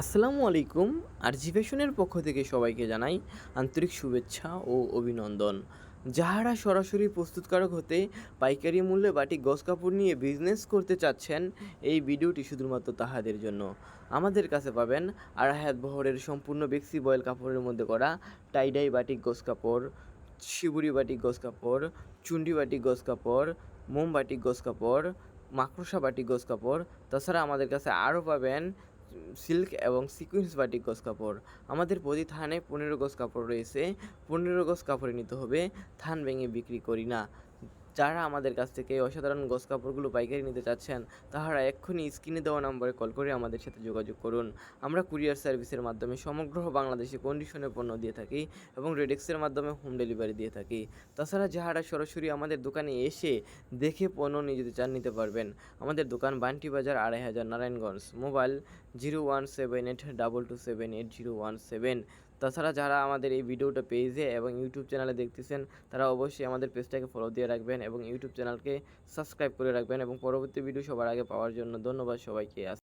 আসসালামু আলাইকুম, আরজি ফ্যাশনের পক্ষ থেকে সবাইকে জানাই আন্তরিক শুভেচ্ছা ও অভিনন্দন। যাহারা সরাসরি প্রস্তুতকারক হতে পাইকারি মূল্যে বাটিক গস কাপড় নিয়ে বিজনেস করতে চাচ্ছেন, এই ভিডিওটি শুধুমাত্র তাহাদের জন্য। আমাদের কাছে পাবেন আড়াই হাত বহরের সম্পূর্ণ বেক্সি বয়েল কাপড়ের মধ্যে করা টাইডাই বাটিক গস কাপড়, শিবুরি বাটিক গস কাপড়, চুন্ডি বাটিক গস কাপড়, মোম বাটিক গস কাপড়, মাকড়সা বাটিক গস কাপড়। তাছাড়া আমাদের কাছে আরও পাবেন সিল্ক এবং সিকুয়েন্স বাটিক গজ কাপড়। আমাদের প্রতি থানে পনেরো গজ কাপড় রয়েছে। পনেরো গজ কাপড়ে নিতে হবে থান ভেঙে বিক্রি করি না। যারা আমাদের কাছ থেকে অসাধারণ গজ কাপড়গুলো পাইকারি নিতে চাচ্ছেন, তাহারা এক্ষুনি স্ক্রিনে দেওয়া নম্বরে কল করে আমাদের সাথে যোগাযোগ করুন। আমরা কুরিয়ার সার্ভিসের মাধ্যমে সমগ্র বাংলাদেশে কন্ডিশনে পণ্য দিয়ে থাকি এবং রেডেক্সের মাধ্যমে হোম ডেলিভারি দিয়ে থাকি। তাছাড়া যাহারা সরাসরি আমাদের দোকানে এসে দেখে পণ্য নিয়ে যদি চান নিতে পারবেন, আমাদের দোকান বান্টি বাজার আড়াই হাজার Narayanganj. Mobile zero one seven eight double two seven eight zero one seven. তাছাড়া যারা আমাদের এই ভিডিওটা পেজে এবং ইউটিউব চ্যানেলে দেখতেছেন, তারা অবশ্যই আমাদের পেজটাকে ফলো দিয়ে রাখবেন এবং ইউটিউব চ্যানেলকে সাবস্ক্রাইব করে রাখবেন এবং পরবর্তী ভিডিও সবার আগে পাওয়ার জন্য ধন্যবাদ সবাইকে।